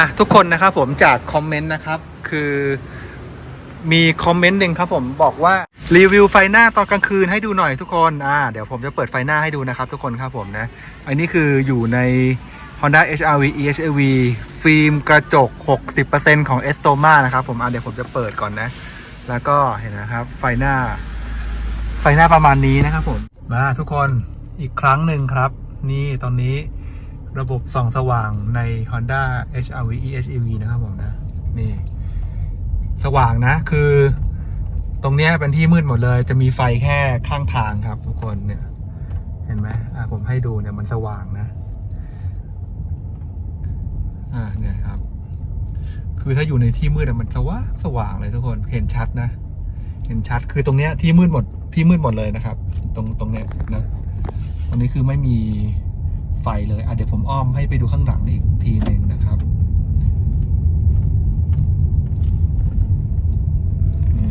อะทุกคนนะครับผมจากคอมเมนต์นะครับ คือมีคอมเมนต์หนึ่งครับผมบอกว่ารีวิวไฟหน้าตอนกลางคืนให้ดูหน่อยทุกคนอ่าเดี๋ยวผมจะเปิดไฟหน้าให้ดูนะครับ ทุกคนครับผมนะ อันนี้คืออยู่ใน Honda HRV EHEV ฟิล์มกระจก 60%ของ e s t o m a นะครับผมอะเดี๋ยวผมจะเปิดก่อนนะ แล้วก็เห็นนะครับ ไฟหน้า ไฟหน้าประมาณนี้นะครับผมมาทุกคนอีกครั้งหนึ่งครับ นี่ตอนนี้ ระบบส่องสว่างใน Honda HRV EHEV นะครับผมนะ นี่ สว่างนะคือ ตรงเนี้ยเป็นที่มืดหมดเลย จะมีไฟแค่ข้างทางครับ ทุกคนเนี่ย เห็นไหมอะผมให้ดูเนี่ยมันสว่างนะ อ่าเนี่ยครับ คือถ้าอยู่ในที่มืดมันสว่างสว่างเลยทุกคนเห็นชัดนะ เห็นชัดคือตรงเนี้ยที่มืดหมดที่มืดหมดเลยนะครับ ตรงตรงเนี้ยนะตรงนี้คือไม่มี ไฟเลยอะเดี๋ยวผมอ้อมให้ไปดูข้างหลังอีกทีหนึ่งนะครับนี่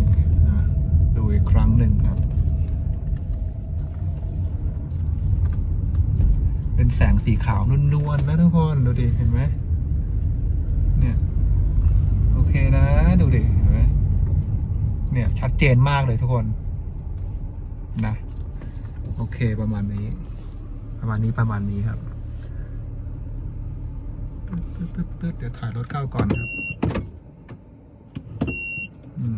ดูอีกครั้งหนึ่งครับ เป็นแสงสีขาวนวลๆนะทุกคนดูดิเห็นไหมเนี่ยโอเคนะดูดิเห็นไหมเนี่ยชัดเจนมากเลยทุกคนนะโอเคประมาณนี้ ประมาณนี้ประมาณนี้ครับตึ๊ดตึ๊ดตึ๊ดเดี๋ยวถ่ายรถเข้าก่อนครับอืม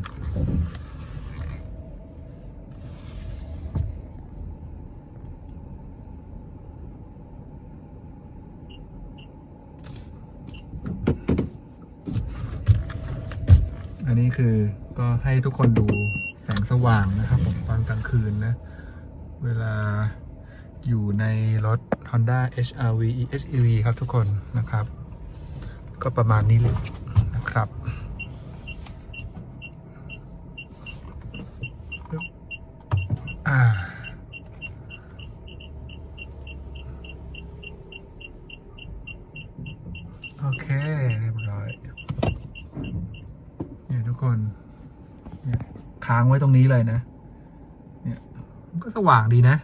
อันนี้คือก็ให้ทุกคนดูแสงสว่างนะครับผมตอนกลางคืนนะ เวลา อยู่ในรถ Honda HRV EHEV ครับทุกคนนะครับ ก็ประมาณนี้เลยนะครับอ่าโอเค เรียบร้อย เนี่ยทุกคนเนี่ยค้างไว้ตรงนี้เลยนะ เนี่ยก็สว่างดีนะ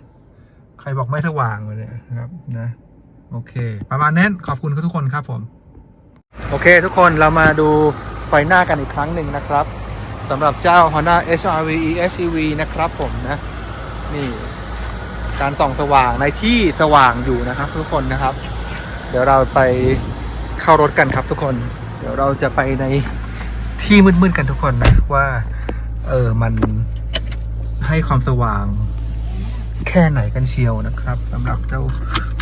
ใครบอกไม่สว่างเลยนะครับนะโอเค ประมาณนั้นขอบคุณทุกคนครับผม โอเคทุกคนเรามาดูไฟหน้ากันอีกครั้งหนึ่งนะครับสำหรับเจ้า Honda HRV EHEV นะครับผมนะ นี่การส่องสว่างในที่สว่างอยู่นะครับทุกคนนะครับ เดี๋ยวเราไปเข้ารถกันครับทุกคน เดี๋ยวเราจะไปในที่มืดๆกันทุกคนนะว่า เออมันให้ความสว่าง แค่ไหนกันเชียวนะครับสำหรับเจ้า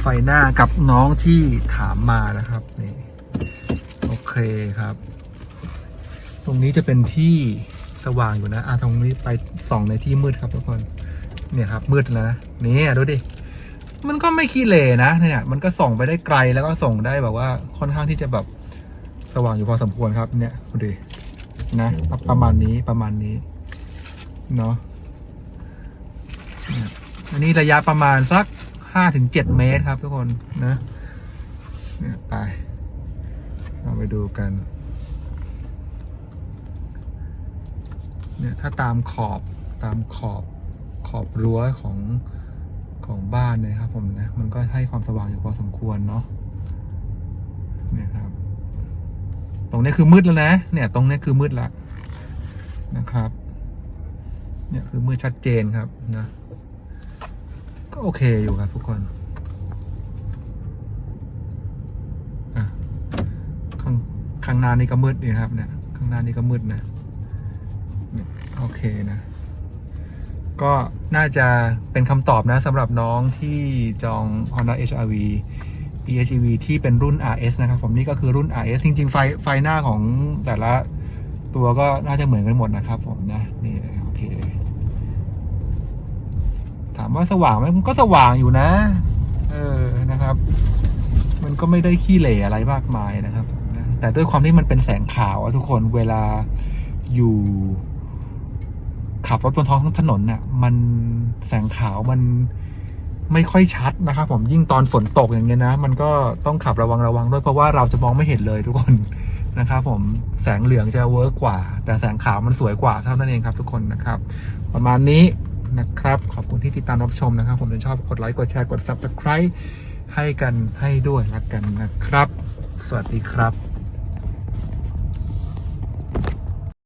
ไฟหน้ากับน้องที่ถามมานะครับนี่โอเคครับ ตรงนี้จะเป็นที่สว่างอยู่นะอะตรงนี้ไปส่องในที่มืดครับทุกคนเนี่ยครับมืดแล้วนะนี่ดูดิมันก็ไม่ขี้เหร่นะเนี่ยมันก็ส่องไปได้ไกลแล้วก็ส่องได้แบบว่าค่อนข้างที่จะแบบสว่างอยู่พอสมควรครับ เนี่ยดูดินะประมาณนี้ประมาณนี้เนาะ อันนี้ระยะประมาณสักห้าถึงเจ็ดเมตรครับทุกคนนะเนี่ยไปเราไปดูกัน เนี่ยถ้าตามขอบตามขอบขอบรั้วของของบ้านนี่ยครับผมนะ มันก็ให้ความสว่างอยู่พอสมควรเนาะเนี่ยครับ ตรงนี้คือมืดแล้วนะ เนี่ยตรงนี้คือมืดละนะครับ เนี่ยคือมืดชัดเจนครับนะ ก็โอเคอยู่ครับทุกคนข้างข้างหน้านี่ก็มืดนี่ครับเนี่ยข้างหน้านี่ก็มืดนะโอเคนะ ก็น่าจะเป็นคำตอบนะสำหรับน้องที่จอง Honda HRV PHEV ที่เป็นรุ่น RS นะครับ ผมนี่ก็คือรุ่น RS จริง ๆ ไฟไฟหน้าของแต่ละตัวก็น่าจะเหมือนกันหมดนะครับผมนะนี่โอเค ถามว่าสว่างไหมมันก็สว่างอยู่นะ เออนะครับ มันก็ไม่ได้ขี้เหร่อะไรมากมายนะครับ แต่ด้วยความที่มันเป็นแสงขาวทุกคนเวลาอยู่ขับรถบนท้องถนนน่ะมันแสงขาวมันไม่ค่อยชัดนะครับผมยิ่งตอนฝนตกอย่างเงี้ยนะ มันก็ต้องขับระวังระวังด้วยเพราะว่าเราจะมองไม่เห็นเลยทุกคนนะครับผมแสงเหลืองจะเวิร์กกว่า แต่แสงขาวมันสวยกว่าเท่านั้นเองครับ ทุกคนนะครับ ประมาณนี้ นะครับ ขอบคุณที่ติดตามรับชมนะครับ ผมจะชอบกดไลค์กดแชร์กด subscribe ให้กันให้ด้วยละกันนะครับ สวัสดีครับ